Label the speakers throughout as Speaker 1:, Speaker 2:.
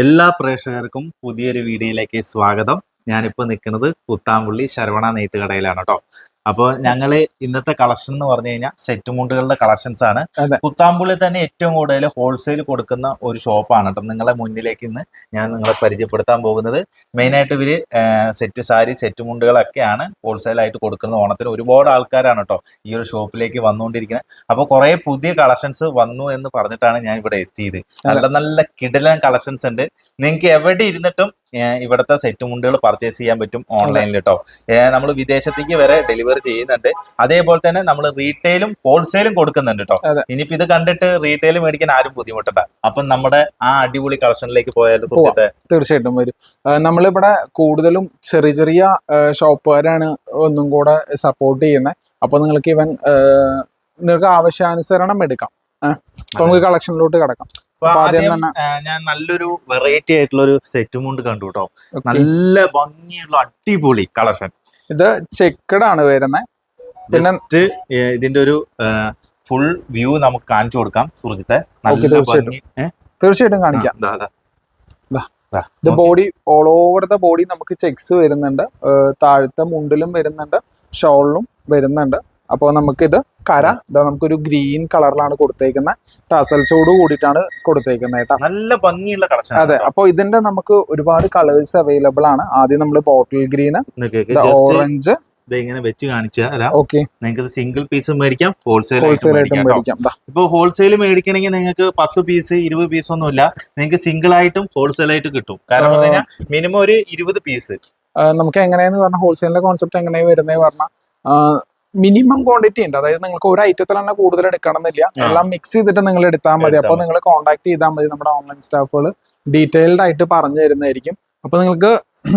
Speaker 1: എല്ലാ പ്രേക്ഷകർക്കും പുതിയൊരു വീഡിയോയിലേക്ക് സ്വാഗതം. ഞാനിപ്പോ നിൽക്കുന്നത് കുത്താമ്പുള്ളി ശരവണ നെയ്ത്ത് കടയിലാണ് കേട്ടോ. അപ്പോൾ ഞങ്ങൾ ഇന്നത്തെ കളക്ഷൻ എന്ന് പറഞ്ഞു കഴിഞ്ഞാൽ സെറ്റ് മുണ്ടുകളുടെ കളക്ഷൻസ് ആണ്.
Speaker 2: അതെ.
Speaker 1: പുത്താമ്പുള്ളി തന്നെ ഏറ്റവും കൂടുതൽ ഹോൾസെയിൽ കൊടുക്കുന്ന ഒരു ഷോപ്പാണ് കേട്ടോ. നിങ്ങളെ മുന്നിലേക്ക് ഇന്ന് ഞാൻ നിങ്ങളെ പരിചയപ്പെടുത്താൻ പോകുന്നത്. മെയിൻ ആയിട്ട് ഇവർ സെറ്റ് സാരി സെറ്റ് മുണ്ടുകളൊക്കെയാണ് ഹോൾസെയിൽ ആയിട്ട് കൊടുക്കുന്നത്. ഓണത്തിന് ഒരുപാട് ആൾക്കാരാണ് കേട്ടോ ഈ ഒരു ഷോപ്പിലേക്ക് വന്നുകൊണ്ടിരിക്കുന്നത്. അപ്പോൾ കുറെ പുതിയ കളക്ഷൻസ് വന്നു എന്ന് പറഞ്ഞിട്ടാണ് ഞാൻ ഇവിടെ എത്തിയത്. നല്ല നല്ല കിടലൻ കളക്ഷൻസ് ഉണ്ട്. നിങ്ങൾക്ക് എവിടെ ഇരുന്നിട്ടും ഇവിടുത്തെ സെറ്റ് മുണ്ടുകൾ പർച്ചേസ് ചെയ്യാൻ പറ്റും ഓൺലൈനിൽ കേട്ടോ നമ്മൾ വിദേശത്തേക്ക് വരെ ഡെലിവറി ചെയ്യുന്നുണ്ട്. അതേപോലെ തന്നെ നമ്മൾ റീറ്റെയിലും ഹോൾസെയിലും കൊടുക്കുന്നുണ്ട് കേട്ടോ. ഇനിയിപ്പോ ഇത് കണ്ടിട്ട് റീറ്റെയിൽ മേടിക്കാൻ ആരും ബുദ്ധിമുട്ടണ്ട. അപ്പം നമ്മുടെ ആ അടിപൊളി കളക്ഷനിലേക്ക് പോയാലും സുഹൃത്തെ
Speaker 2: തീർച്ചയായിട്ടും വരും. നമ്മളിവിടെ കൂടുതലും ചെറിയ ചെറിയ ഷോപ്പുകാരാണ് ഒന്നും കൂടെ സപ്പോർട്ട് ചെയ്യുന്നത് അപ്പൊ നിങ്ങൾക്ക് ഇവൻ നിങ്ങൾക്ക് ആവശ്യാനുസരണം എടുക്കാം. നമുക്ക് കളക്ഷനിലോട്ട് കിടക്കാം. ആദ്യം
Speaker 1: ഞാൻ നല്ലൊരു വെറൈറ്റി ആയിട്ടുള്ള ഒരു സെറ്റ് മുണ്ട് കണ്ടു കേട്ടോ നല്ല ഭംഗിയുള്ള അടിപൊളി കളക്ഷൻ.
Speaker 2: ഇത് ചെക്കഡ് ആണ് വരുന്നത് പിന്നെ-
Speaker 1: ഇതിന്റെ ഒരു ഫുൾ വ്യൂ നമുക്ക് കാണിച്ചു കൊടുക്കാം സുഹൃത്തെ. നല്ല
Speaker 2: തീർച്ചയായിട്ടും.
Speaker 1: ഭംഗി?
Speaker 2: തീർച്ചയായിട്ടും കാണിക്കാം. ഇത് body all over the body നമുക്ക് ചെക്സ് വരുന്നുണ്ട്. താഴത്തെ മുണ്ടിലും വരുന്നുണ്ട് ഷോളിലും വരുന്നുണ്ട്. അപ്പോൾ നമുക്കിത് കര ഇതാ നമുക്കൊരു ഗ്രീൻ കളറിലാണ് കൊടുത്തേക്കുന്ന. ടസൽസോട് കൂടിയിട്ടാണ് കൊടുത്തേക്കുന്നത് കേട്ടോ.
Speaker 1: നല്ല ഭംഗിയുള്ള കളക്ഷൻ
Speaker 2: അതെ അപ്പോൾ ഇതിന്റെ നമുക്ക് ഒരുപാട് കളേഴ്സ് അവൈലബിൾ ആണ്. ആദ്യം നമ്മൾ ബോട്ടിൽ ഗ്രീൻ
Speaker 1: ജസ്റ്റ്
Speaker 2: ഓറഞ്ച്.
Speaker 1: ഇങ്ങനെ വെച്ച് കാണിച്ചു തരാം.
Speaker 2: ഓക്കെ.
Speaker 1: നിങ്ങൾക്ക് സിംഗിൾ പീസ് മേടിക്കാം ഹോൾസെയിൽ ഇപ്പൊ ഹോൾസെയിൽ മേടിക്കണമെങ്കിൽ നിങ്ങൾക്ക് പത്ത് പീസ് ഇരുപത് പീസ് ഒന്നും ഇല്ല. നിങ്ങൾക്ക് സിംഗിൾ ആയിട്ടും ഹോൾസെയിൽ ആയിട്ട് കിട്ടും. കാരണം. പറഞ്ഞാൽ മിനിമം ഒരു ഇരുപത് പീസ്
Speaker 2: നമുക്ക് എങ്ങനെയെന്ന് പറഞ്ഞാൽ ഹോൾസെയിലിന്റെ കോൺസെപ്റ്റ് എങ്ങനെയാണ് വരുന്നത് പറഞ്ഞാൽ മിനിമം ക്വാണ്ടിറ്റി ഉണ്ട്. അതായത് നിങ്ങൾക്ക് ഒരു ഐറ്റത്തിൽ തന്നെ കൂടുതൽ എടുക്കണമെന്നില്ല. എല്ലാം മിക്സ് ചെയ്തിട്ട് നിങ്ങൾ എടുത്താൽ മതി.
Speaker 1: അപ്പൊ
Speaker 2: അപ്പോൾ നിങ്ങൾ കോൺടാക്ട് ചെയ്താൽ മതി നമ്മുടെ ഓൺലൈൻ സ്റ്റാഫുകൾ ഡീറ്റെയിൽഡ് ആയിട്ട് പറഞ്ഞു തരുന്നതായിരിക്കും. അപ്പോൾ നിങ്ങൾക്ക്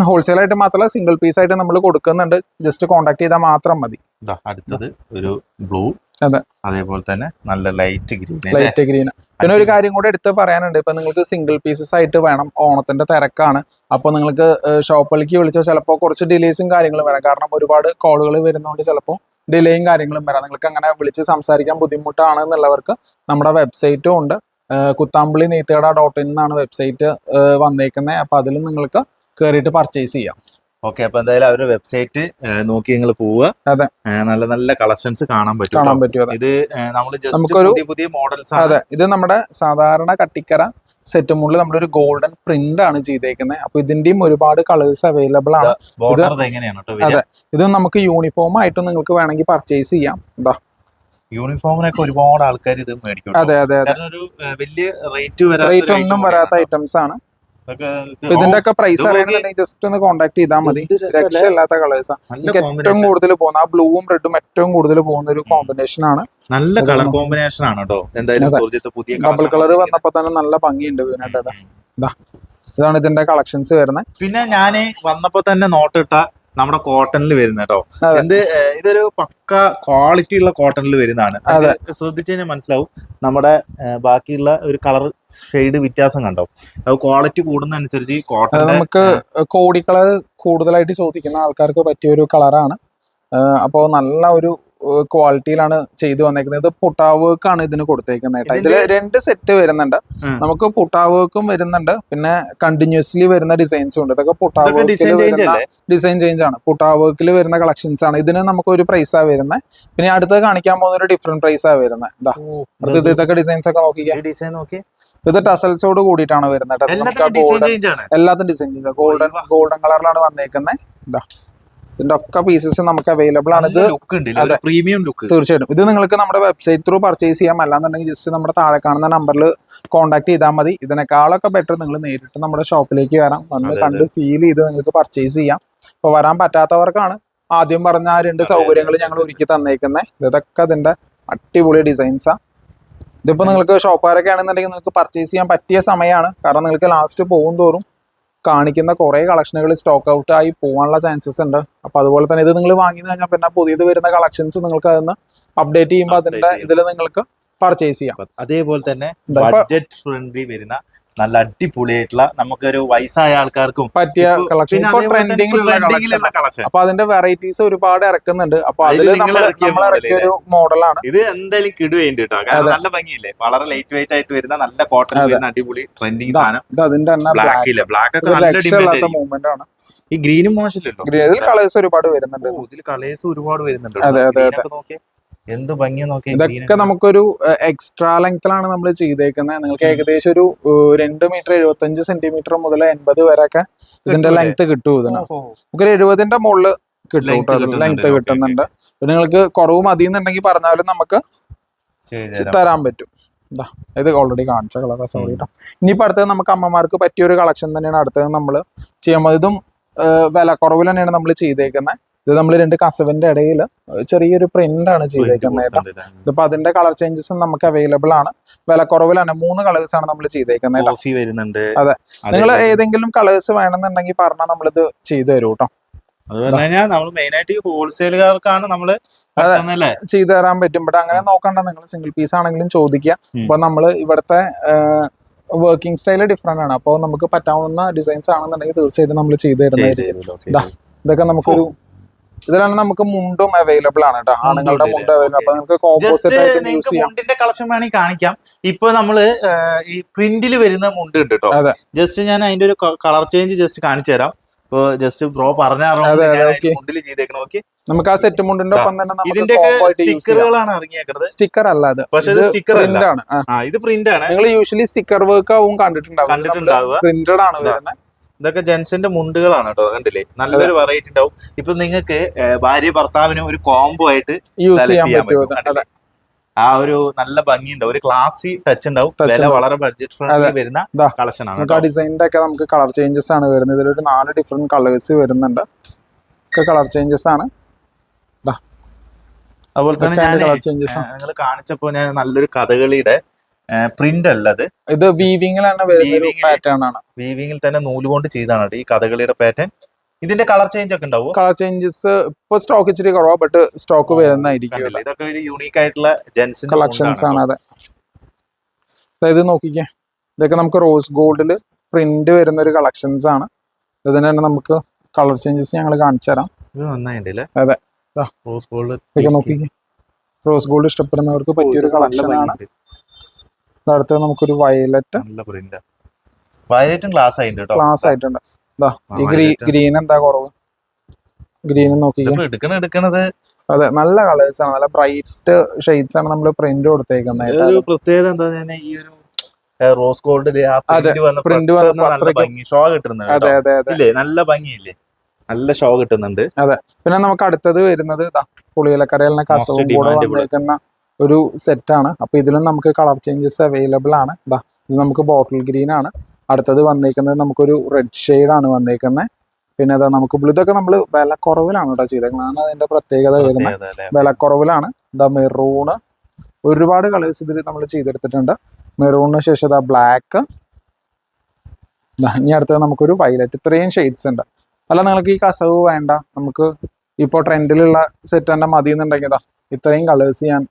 Speaker 2: ഹോൾസെയിൽ ആയിട്ട് മാത്രമല്ല സിംഗിൾ പീസ് ആയിട്ട് നമ്മൾ കൊടുക്കുന്നുണ്ട്. ജസ്റ്റ് കോൺടാക്ട് ചെയ്താൽ മാത്രം മതി.
Speaker 1: അടുത്തത് ഒരു ബ്ലൂ
Speaker 2: അതെ.
Speaker 1: അതേപോലെ തന്നെ നല്ല ലൈറ്റ് ഗ്രീൻ
Speaker 2: ലൈറ്റ് ഗ്രീൻ പിന്നെ ഒരു കാര്യം കൂടെ എടുത്ത് പറയാനുണ്ട്. ഇപ്പൊ നിങ്ങൾക്ക് സിംഗിൾ പീസസ് ആയിട്ട് വേണം. ഓണത്തിന്റെ തിരക്കാണ്. അപ്പോൾ നിങ്ങൾക്ക് ഷോപ്പിലേക്ക് വിളിച്ചാൽ ചിലപ്പോൾ കുറച്ച് ഡിലേസും കാര്യങ്ങളും വരാം. കാരണം ഒരുപാട് കോളുകൾ വരുന്നതുകൊണ്ട് ചിലപ്പോൾ ഡിലേയും കാര്യങ്ങളും വരാം. നിങ്ങൾക്ക് അങ്ങനെ വിളിച്ച് സംസാരിക്കാൻ ബുദ്ധിമുട്ടാണ് എന്നുള്ളവർക്ക് നമ്മുടെ വെബ്സൈറ്റും ഉണ്ട്. കുത്താമ്പുള്ളി നെയ്ത്തുകട ഡോട്ട് ഇൻ എന്നാണ് വെബ്സൈറ്റ് വന്നേക്കുന്നത് അപ്പൊ അതിലും നിങ്ങൾക്ക് കയറിയിട്ട് പർച്ചേസ് ചെയ്യാം.
Speaker 1: ഓക്കെ അപ്പൊ എന്തായാലും അവരുടെ വെബ്സൈറ്റ് നോക്കി നിങ്ങൾ പോവുക.
Speaker 2: അതെ.
Speaker 1: നല്ല നല്ല കളക്ഷൻസ് കാണാൻ പറ്റും
Speaker 2: കാണാൻ പറ്റും
Speaker 1: ഇത് നമ്മൾ ജസ്റ്റ് പുതിയ പുതിയ മോഡൽസ് ആണ്.
Speaker 2: അതെ ഇത് നമ്മുടെ സാധാരണ കട്ടിക്കര സെറ്റ് മുകളിൽ ഒരു ഗോൾഡൻ പ്രിന്റ് ആണ് ചെയ്തേക്കുന്നത് അപ്പൊ ഇതിന്റെയും ഒരുപാട് കളേഴ്സ് അവൈലബിൾ ആണ്. അതെ. ഇത് നമുക്ക് യൂണിഫോം ആയിട്ടും നിങ്ങൾക്ക് വേണമെങ്കിൽ പർച്ചേസ് ചെയ്യാം. ഇതാ
Speaker 1: യൂണിഫോമിനൊക്കെ ഒരുപാട് ആൾക്കാർ ഇത് മേടിക്കും.
Speaker 2: അതെ അതെ
Speaker 1: വലിയ റേറ്റ്
Speaker 2: റേറ്റ് ഒന്നും വരാത്ത ഐറ്റംസ് ആണ്. ഇതിന്റെ ഒക്കെ പ്രൈസ് അറിയണമെന്നുണ്ടെങ്കിൽ ജസ്റ്റ് ഒന്ന് കോൺടാക്ട് ചെയ്താൽ മതി? രക്ഷയില്ലാത്ത
Speaker 1: കളേഴ്സാണ്
Speaker 2: എനിക്ക് ഏറ്റവും കൂടുതൽ പോകുന്ന ആ ബ്ലൂവും റെഡും ഏറ്റവും കൂടുതൽ പോകുന്ന ഒരു കോമ്പിനേഷൻ ആണ്.
Speaker 1: നല്ല കളർ കോമ്പിനേഷൻ ആണ് കേട്ടോ. എന്തായാലും. പുതിയ
Speaker 2: ഡബിൾ കളർ. വന്നപ്പോ തന്നെ നല്ല ഭംഗിയുണ്ട് അതാ ഇതാണ് ഇതിന്റെ കളക്ഷൻസ് വരുന്നത്.
Speaker 1: പിന്നെ ഞാൻ വന്നപ്പോ തന്നെ നോട്ടിട്ട നമ്മുടെ കോട്ടണിൽ വരുന്ന കേട്ടോ. എന്ത് ഇതൊരു പക്ക ക്വാളിറ്റി ഉള്ള കോട്ടണിൽ വരുന്നതാണ്.
Speaker 2: അതെ.
Speaker 1: ശ്രദ്ധിച്ചു കഴിഞ്ഞാൽ മനസ്സിലാവും. നമ്മുടെ ബാക്കിയുള്ള ഒരു കളർ ഷെയ്ഡ് വ്യത്യാസം കണ്ടോ? അത് ക്വാളിറ്റി കൂടുന്നതനുസരിച്ച് കോട്ടൺ
Speaker 2: നമുക്ക് കോടി കളർ കൂടുതലായിട്ട് ചോദിക്കുന്ന ആൾക്കാർക്ക് പറ്റിയ ഒരു കളറാണ് അപ്പോൾ നല്ല ഒരു ക്വാളിറ്റിയിലാണ് ചെയ്തു വന്നേക്കുന്നത്. ഇത് പുട്ടാവ് വർക്ക് ആണ് ഇതിന് കൊടുത്തേക്കുന്നത് കേട്ടോ. ഇതിൽ രണ്ട് സെറ്റ് വരുന്നുണ്ട്. നമുക്ക് പുട്ടാവ് വർക്കും വരുന്നുണ്ട്. പിന്നെ കണ്ടിന്യൂസ്ലി വരുന്ന ഡിസൈൻസും ഉണ്ട്. ഇതൊക്കെ പുട്ടാവ്
Speaker 1: ഇതൊക്കെ ഡിസൈൻ ചേഞ്ച്
Speaker 2: വർക്കിൽ ഡിസൈൻ ചേഞ്ച് ആണ്. പുട്ടാവ് വർക്കിൽ വരുന്ന കളക്ഷൻസ് ആണ്. ഇതിന് നമുക്ക് ഒരു പ്രൈസാ വരുന്നത് പിന്നെ അടുത്ത് കാണിക്കാൻ പോകുന്ന ഒരു ഡിഫറെന്റ് പ്രൈസാ വരുന്നത് ഇതാ അടുത്തത് ഇതൊക്കെ ഡിസൈൻസ് ഒക്കെ നോക്കിക്കാം.
Speaker 1: ഡിസൈൻ നോക്കി.
Speaker 2: ഇത് ടസൽസോട് കൂടിയിട്ടാണ് വരുന്നത്
Speaker 1: എല്ലാത്തിനും ഡിസൈൻ ചേഞ്ച് ആണ്.
Speaker 2: ഗോൾഡൻ ഗോൾഡൻ കളറിലാണ് വന്നേക്കുന്നത് ഇതാ. ഇതിന്റെ ഒക്കെ പീസസ് നമുക്ക് അവൈലബിൾ ആണ്. ഇത്
Speaker 1: പ്രീമിയം ലുക്ക്
Speaker 2: തീർച്ചയായിട്ടും. ഇത് നിങ്ങൾക്ക് നമ്മുടെ വെബ്സൈറ്റ് ത്രൂ പർച്ചേസ് ചെയ്യാം. അല്ലാന്നുണ്ടെങ്കിൽ ജസ്റ്റ് നമ്മുടെ താഴെ കാണുന്ന നമ്പറിൽ കോൺടാക്ട് ചെയ്താൽ മതി. ഇതിനേക്കാളൊക്കെ ബെറ്റർ നിങ്ങൾ നേരിട്ട് നമ്മുടെ ഷോപ്പിലേക്ക് വരാം. വന്ന് കണ്ട് ഫീൽ ചെയ്ത് നിങ്ങൾക്ക് പർച്ചേസ് ചെയ്യാം. അപ്പൊ വരാൻ പറ്റാത്തവർക്കാണ് ആദ്യം പറഞ്ഞ ആ രണ്ട് സൗകര്യങ്ങൾ ഞങ്ങൾ ഒരുക്കി തന്നേക്കുന്നത് ഇതൊക്കെ അതിന്റെ അടിപൊളി ഡിസൈൻസാ ഇതിപ്പോ നിങ്ങൾക്ക് ഷോപ്പുകാരൊക്കെ ആണെന്നുണ്ടെങ്കിൽ നിങ്ങൾക്ക് പർച്ചേസ് ചെയ്യാൻ പറ്റിയ സമയമാണ് കാരണം നിങ്ങൾക്ക് ലാസ്റ്റ് പോകും തോറും കാണിക്കുന്ന കുറേ കളക്ഷനുകൾ സ്റ്റോക്ക് ഔട്ട് ആയി പോകാനുള്ള ചാൻസസ് ഉണ്ട് അപ്പൊ അതുപോലെ തന്നെ ഇത് നിങ്ങൾ വാങ്ങി കഴിഞ്ഞാൽ പിന്നെ പുതിയത് വരുന്ന കളക്ഷൻസ് നിങ്ങൾക്ക് അതിന് അപ്ഡേറ്റ് ചെയ്യുമ്പോൾ അതിന്റെ. ഇതിൽ നിങ്ങൾക്ക് പർച്ചേസ് ചെയ്യാം
Speaker 1: അതേപോലെ തന്നെ ബഡ്ജറ്റ് ഫ്രണ്ട്ലി വരുന്ന നല്ല അടിപൊളിയായിട്ടുള്ള നമുക്കൊരു വയസ്സായ ആൾക്കാർക്കും
Speaker 2: പറ്റിയ കളക്ഷൻ ട്രെൻഡിങ്ങിലുള്ള കളക്ഷൻ അപ്പൊ അതിന്റെ വെറൈറ്റീസ് ഒരുപാട് ഇറക്കുന്നുണ്ട്. അപ്പൊ
Speaker 1: അതിൽ
Speaker 2: നമ്മൾ
Speaker 1: ഇറക്കിയ
Speaker 2: ഒരു മോഡലാണ്
Speaker 1: ഇത് എന്തായാലും കിടുവേണ്ടി കേട്ടോ. കാരണം നല്ല ഭംഗിയില്ലേ? വളരെ ലൈറ്റ് വെയിറ്റ് ആയിട്ട് വരുന്ന നല്ല കോട്ടൺ വരുന്ന അടിപൊളി ട്രെൻഡിങ് സാധനം.
Speaker 2: ഇത് അതിന്റെ തന്നെ
Speaker 1: ബ്ലാക്ക് ഇല്ല? ബ്ലാക്ക് ഒക്കെ നല്ല ഡിമാൻഡ്
Speaker 2: മൂവ്മെന്റ് ആണ്.
Speaker 1: ഈ ഗ്രീനും മോശമില്ലല്ലോ.
Speaker 2: ഇതിൽ കളേഴ്സ് ഒരുപാട് വരുന്നുണ്ട്.
Speaker 1: ഇതിൽ കളേഴ്സ് ഒരുപാട് വരുന്നുണ്ട്
Speaker 2: അതെ, അതെ,
Speaker 1: Green ഒക്കെ നോക്കിയേ. എന്ത് ഭംഗി നോക്കി
Speaker 2: ഇതൊക്കെ നമുക്കൊരു എക്സ്ട്രാ ലെങ്ത്തിലാണ് നമ്മൾ ചെയ്തേക്കുന്നത് നിങ്ങൾക്ക് ഏകദേശം ഒരു രണ്ട് മീറ്റർ എഴുപത്തഞ്ച് സെന്റിമീറ്റർ മുതൽ എൺപത് വരെയൊക്കെ ഇതിന്റെ ലെങ്ത് കിട്ടും ഇതിന്. നമുക്കൊരു എഴുപതിന്റെ മുകളിൽ കിട്ടും ലെങ്ത് കിട്ടുന്നുണ്ട്. പിന്നെ നിങ്ങൾക്ക് കുറവ് മതി എന്നുണ്ടെങ്കിൽ പറഞ്ഞാലും നമുക്ക്
Speaker 1: ചെയ്ത്
Speaker 2: തരാൻ പറ്റും. ഇതാ ഇത് ഓൾറെഡി കാണിച്ച കളറാ സോറി കേട്ടോ ഇനിയിപ്പോ അടുത്തത് നമുക്ക് അമ്മമാർക്ക് പറ്റിയ ഒരു കളക്ഷൻ തന്നെയാണ് അടുത്തത് നമ്മൾ ചെയ്യുമ്പോൾ ഇതും വില കുറവിൽ തന്നെയാണ് നമ്മൾ ചെയ്തേക്കുന്നത് ഇത് നമ്മൾ രണ്ട് കസവിന്റെ ഇടയിൽ ചെറിയൊരു പ്രിന്റ് ആണ് ചെയ്തേക്കുന്നത് ഇതിപ്പോ അതിന്റെ കളർ ചേഞ്ചസും നമുക്ക് അവൈലബിൾ ആണ്. വില കുറവിലാണ്. മൂന്ന് കളേഴ്സ് ആണ് നമ്മൾ ചെയ്തേക്കുന്നത്
Speaker 1: കോഫി വരുന്നുണ്ട്.
Speaker 2: അതെ. നിങ്ങൾ ഏതെങ്കിലും കളേഴ്സ് വേണമെന്നുണ്ടെങ്കിൽ പറഞ്ഞാൽ നമ്മളിത് ചെയ്തു തരും കേട്ടോ.
Speaker 1: അത് നമ്മൾ മെയിൻ ആയിട്ട് ഹോൾസെയിലുകാർക്കാണ് നമ്മൾ
Speaker 2: ചെയ്തു തരാൻ പറ്റും. ബട്ട് അങ്ങനെ നോക്കണ്ട. നിങ്ങൾ സിംഗിൾ പീസ് ആണെങ്കിലും ചോദിക്കുക. അപ്പൊ നമ്മൾ ഇവിടുത്തെ വർക്കിംഗ് സ്റ്റൈൽ ഡിഫറെന്റ് ആണ്. അപ്പോൾ നമുക്ക് പറ്റാവുന്ന ഡിസൈൻസ് ആണെന്നുണ്ടെങ്കിൽ തീർച്ചയായിട്ടും നമ്മൾ ചെയ്തു
Speaker 1: തരുന്നത്
Speaker 2: തരുന്നതായിരിക്കും. ഇതൊക്കെ നമുക്കൊരു ഇതിലാണ് നമുക്ക് മുണ്ടും അവൈലബിൾ ആണ് കേട്ടോ. ആണുങ്ങളുടെ മുണ്ട് അവൈലബിൾ അപ്പൊ നമുക്ക് കോമ്പോസിറ്റ് ആയിട്ട് യൂസ് ചെയ്യാം.
Speaker 1: മുണ്ടിന്റെ കളക്ഷൻ വേണമെങ്കിൽ കാണിക്കാം. ഇപ്പൊ നമ്മൾ ഈ പ്രിന്റിൽ വരുന്ന മുണ്ട് ഉണ്ട് കേട്ടോ. ജസ്റ്റ് ഞാൻ അതിന്റെ ഒരു കളർ ചേഞ്ച് ജസ്റ്റ് കാണിച്ചു തരാം. ഇപ്പൊ ജസ്റ്റ് ബ്രോ ചെയ്തേക്കണം ഓക്കെ?
Speaker 2: നമുക്ക് ആ സെറ്റ് മുണ്ടിന്റെ ഒപ്പം തന്നെ
Speaker 1: ഇതിന്റെ സ്റ്റിക്കറുകളാണ് ഇറങ്ങിയേക്കുന്നത്
Speaker 2: സ്റ്റിക്കർ അല്ല അത്.
Speaker 1: പക്ഷെ ഇത് സ്റ്റിക്കർ
Speaker 2: പ്രിന്റ് ആണ്.
Speaker 1: ഇത് പ്രിന്റ് ആണ്.
Speaker 2: നിങ്ങൾ യൂഷ്വലി സ്റ്റിക്കർ വർക്ക് ആവും കണ്ടിട്ടുണ്ടാവും.
Speaker 1: കണ്ടിട്ടുണ്ടാവുക.
Speaker 2: പ്രിന്റഡ് ആണ്. വരുന്നത്.
Speaker 1: ഇതൊക്കെ ജെൻസിന്റെ മുണ്ടുകളാണ് കേട്ടോ കണ്ടില്ലേ? നല്ലൊരു വെറൈറ്റി ഉണ്ടാവും. ഇപ്പൊ നിങ്ങൾക്ക് ഭാര്യ ഭർത്താവിനും ഒരു കോംബോ ആയിട്ട് സെലക്ട്
Speaker 2: ചെയ്യാൻ പറ്റും?
Speaker 1: ആ ഒരു നല്ല ഭംഗി ഉണ്ടാവും ഒരു ക്ലാസി ടച്ച് ഉണ്ടാവും. വില വളരെ ബഡ്ജറ്റ് ഫ്രണ്ട്ലി വരുന്ന. കളക്ഷൻ ആണ്
Speaker 2: ഡിസൈനിന്റെ ഒക്കെ നമുക്ക് കളർ ചേഞ്ചസ് ആണ് വരുന്നത്. ഇതിലൊരു നാല് ഡിഫറെന്റ് കളേഴ്സ് വരുന്നുണ്ട്. ഒക്കെ കളർ ചേഞ്ചസ് ആണ്.
Speaker 1: അതുപോലെ തന്നെ ഞാൻ നിങ്ങൾ കാണിച്ചപ്പോ ഞാൻ നല്ലൊരു കഥകളിയുടെ പ്രിന്റ് അല്ല അത്.
Speaker 2: ഇത്
Speaker 1: ൽ.
Speaker 2: പാറ്റേൺ ആണ്.
Speaker 1: വീവിങ്ങിൽ തന്നെ നൂൽ കൊണ്ട് ചെയ്താണ് ഈ കഥകളിയുടെ പാറ്റേൺ ഇതിന്റെ കളർ ചേഞ്ച് ഒക്കെ ഉണ്ടാവും?
Speaker 2: കളർ ചേഞ്ചസ് ഇപ്പൊ സ്റ്റോക്ക് ഇച്ചിരി കുറവാ ബട്ട് സ്റ്റോക്ക് വരുന്നതായിരിക്കും
Speaker 1: ഇതൊക്കെ ഒരു യൂണീക് ആയിട്ടുള്ള ജെൻസിന്റെ
Speaker 2: കളക്ഷൻസ് ആണ് അതെ. അതായത് നോക്കിക്കേ ഇതൊക്കെ നമുക്ക് റോസ് ഗോൾഡിൽ പ്രിന്റ് വരുന്ന ഒരു കളക്ഷൻസ് ആണ്. ഇതിന് തന്നെ നമുക്ക് കളർ ചേഞ്ചസ് ഞങ്ങൾ കാണിച്ചു തരാം. അതെ.
Speaker 1: റോസ് ഗോൾഡ്
Speaker 2: നോക്കിക്കേ. റോസ് ഗോൾഡ് ഇഷ്ടപ്പെടുന്നവർക്ക് പറ്റിയൊരു കളക്ഷൻ ആണ്. അടുത്തത് നമുക്കൊരു വയലറ്റ്
Speaker 1: നല്ല പ്രിന്റ് വയലറ്റും ഗ്ലാസ് ആയിട്ടുണ്ട്
Speaker 2: ക്ലാസ് ആയിട്ടുണ്ട്. ദാ ഈ ഗ്രീൻ എന്താ കുറവ്? ഗ്രീൻ
Speaker 1: നോക്കി എടുക്കണ എടുക്കണത്
Speaker 2: അതെ നല്ല കളേഴ്സ് ആണ്. നല്ല ബ്രൈറ്റ് ഷെയ്ഡ്സ് ആണ് നമ്മൾ പ്രിന്റ് കൊടുത്തേക്കുന്നത്
Speaker 1: ഒരു പ്രത്യേകത എന്താ ഈ ഒരു റോസ് ഗോൾഡിൽ ആ
Speaker 2: അതെ,
Speaker 1: പ്രിന്റ് വന്ന
Speaker 2: print
Speaker 1: നല്ല ഭംഗി ഷോ കിട്ടുന്നുണ്ട്
Speaker 2: അതെ അതെ അതെ.
Speaker 1: ഇല്ലേ? നല്ല ഭംഗിയില്ലേ? നല്ല ഷോ കിട്ടുന്നുണ്ട്.
Speaker 2: പിന്നെ നമുക്ക് അടുത്തത് വരുന്നത് ഇതാ പുളിയിലക്കരയിലെ
Speaker 1: demandable.
Speaker 2: വന്നേക്കുന്ന ഒരു സെറ്റാണ് അപ്പോൾ അപ്പൊ ഇതിലും നമുക്ക് കളർ ചേഞ്ചസ് അവൈലബിൾ ആണ്. ഇതാ ഇത് നമുക്ക് ബോട്ടിൽ ഗ്രീൻ ആണ്. അടുത്തത് വന്നേക്കുന്നത് നമുക്കൊരു റെഡ് ഷെയ്ഡാണ് ആണ് വന്നേക്കുന്നത് പിന്നെ അതാ നമുക്ക് ബ്ലൂ ഇതൊക്കെ നമ്മൾ വിലക്കുറവിലാണ് കേട്ടോ ചെയ്തേക്കുന്നത് അതിന്റെ പ്രത്യേകത വരുന്നത്? വിലക്കുറവിലാണ്. ഇതാ മെറൂണ് ഒരുപാട് കളേഴ്സ് ഇതിൽ നമ്മൾ ചെയ്തെടുത്തിട്ടുണ്ട്. മെറൂണിന് ശേഷം ദാ ബ്ലാക്ക് ഇനി അടുത്തത് നമുക്കൊരു വയലറ്റ് ഇത്രയും ഷെയ്ഡ്സ് ഉണ്ട്. അല്ല നിങ്ങൾക്ക് ഈ കസവ് വേണ്ട. നമുക്ക് ഇപ്പോൾ ട്രെൻഡിലുള്ള സെറ്റ് തന്നെ മതി എന്നുണ്ടെങ്കിൽ ഇതാ ഇത്രയും കളേഴ്സ് ഞാൻ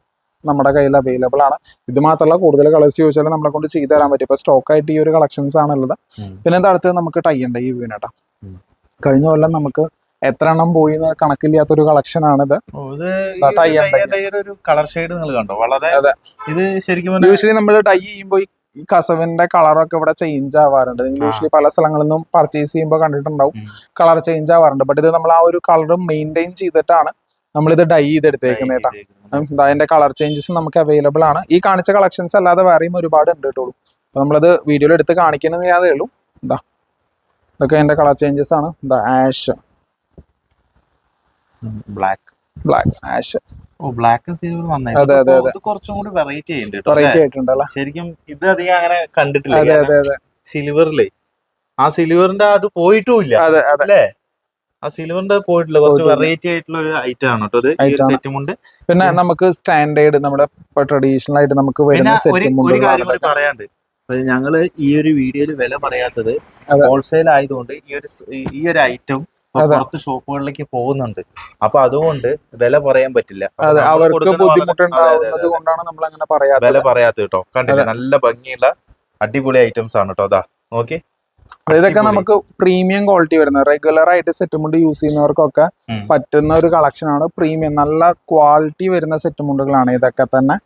Speaker 2: നമ്മുടെ കയ്യിൽ അവൈലബിൾ ആണ്. ഇത് മാത്രമല്ല കൂടുതൽ കളേഴ്സ് ചോദിച്ചാലും നമ്മളെ കൊണ്ട് ചെയ്തു തരാൻ പറ്റും. ഇപ്പൊ സ്റ്റോക്ക് ആയിട്ട് ഈ ഒരു കളക്ഷൻസ് ആണുള്ളത്. പിന്നെ എന്താ അടുത്തത്? നമുക്ക് ടൈ ഉണ്ട് ഈ വീണേട്ടാ കഴിഞ്ഞ കൊല്ലം നമുക്ക് എത്ര എണ്ണം പോയി എന്ന് കണക്കില്ലാത്തൊരു കളക്ഷൻ ആണിത്
Speaker 1: ഒരു കളർ ഷെയ്ഡ് നിങ്ങൾ കണ്ടോ? വളരെ
Speaker 2: അതെ.
Speaker 1: ഇത് ശരിക്കും
Speaker 2: യൂഷ്വലി നമ്മൾ ടൈ ചെയ്യുമ്പോൾ ഈ കസവിന്റെ കളറൊക്കെ ഇവിടെ ചേഞ്ച് ആവാറുണ്ട്. നിങ്ങൾ യൂഷ്വലി പല സ്ഥലങ്ങളിൽ നിന്നും പർച്ചേസ് ചെയ്യുമ്പോൾ കണ്ടിട്ടുണ്ടാവും. Colour change ആവാറുണ്ട്. ബട്ട് ഇത് നമ്മൾ ആ ഒരു കളർ മെയിന്റെയിൻ ചെയ്തിട്ടാണ് നമ്മളിത് ഡൈ ചെയ്തെടുത്തേക്കുന്നത് കേട്ടോ. അതിന്റെ കളർ ചേഞ്ചസ് നമുക്ക് അവൈലബിൾ ആണ്. ഈ കാണിച്ച കളക്ഷൻസ് അല്ലാതെ വേറെയും ഒരുപാട് ഉണ്ട് കേട്ടോളൂ അപ്പൊ നമ്മളത് വീഡിയോയിൽ എടുത്ത് കാണിക്കണമെന്ന് ഞാനേ ഉള്ളൂ എന്താ ഇതൊക്കെ അതിന്റെ കളർ ചേഞ്ചസ് ആണ്. എന്താ ആഷ്
Speaker 1: ബ്ലാക്ക്
Speaker 2: ബ്ലാക്ക് ആഷ്
Speaker 1: ഓ ബ്ലാക്ക് സിൽവർ കുറച്ചും കൂടി വെറൈറ്റി
Speaker 2: വെറൈറ്റി?
Speaker 1: ശരിക്കും ഇത് അധികം അങ്ങനെ കണ്ടിട്ടില്ല. സിൽവറിലെ ആ സിൽവറിന്റെ അത് പോയിട്ടുമില്ല അല്ലേ? ആ സിൽവറിന്റെ പോയിട്ടില്ല കുറച്ച് വെറൈറ്റി ആയിട്ടുള്ള ഒരു ഐറ്റം ആണ് കേട്ടോ. ഇത് ഈ ഒരു സെറ്റും ഉണ്ട്
Speaker 2: പിന്നെ നമുക്ക് സ്റ്റാൻഡേർഡ് നമ്മുടെ ട്രഡീഷണൽ ആയിട്ട് നമുക്ക് വരുന്ന സെറ്റ്
Speaker 1: ഒരു കാര്യം കൂടി പറയാണ്ട് ഞങ്ങൾ ഈ ഒരു വീഡിയോയിൽ വില പറയാത്തത് ഹോൾസെയിൽ ആയതുകൊണ്ട് ഈ ഒരു ഈ ഒരു ഐറ്റം. പുറത്ത് ഷോപ്പുകളിലേക്ക് പോകുന്നുണ്ട്. അപ്പൊ അതുകൊണ്ട് വില പറയാൻ പറ്റില്ല.
Speaker 2: അവർക്ക് ബുദ്ധിമുട്ടുണ്ടാവുന്നത് കൊണ്ടാണ് നമ്മൾ അങ്ങനെ പറയാത്തത്.
Speaker 1: വില പറയാത്ത കേട്ടോ. കണ്ടില്ല? നല്ല ഭംഗിയുള്ള അടിപൊളി ഐറ്റംസ് ആണ് കേട്ടോ. അതാ നോക്കി.
Speaker 2: ഇതൊക്കെ നമുക്ക് പ്രീമിയം ക്വാളിറ്റി വരുന്ന റെഗുലർ ആയിട്ട് സെറ്റ് മുണ്ട് യൂസ് ചെയ്യുന്നവർക്കൊക്കെ പറ്റുന്ന ഒരു കളക്ഷൻ ആണ്. പ്രീമിയം നല്ല ക്വാളിറ്റി വരുന്ന സെറ്റ് മുണ്ടുകളാണ് ഇതൊക്കെ തന്നെ.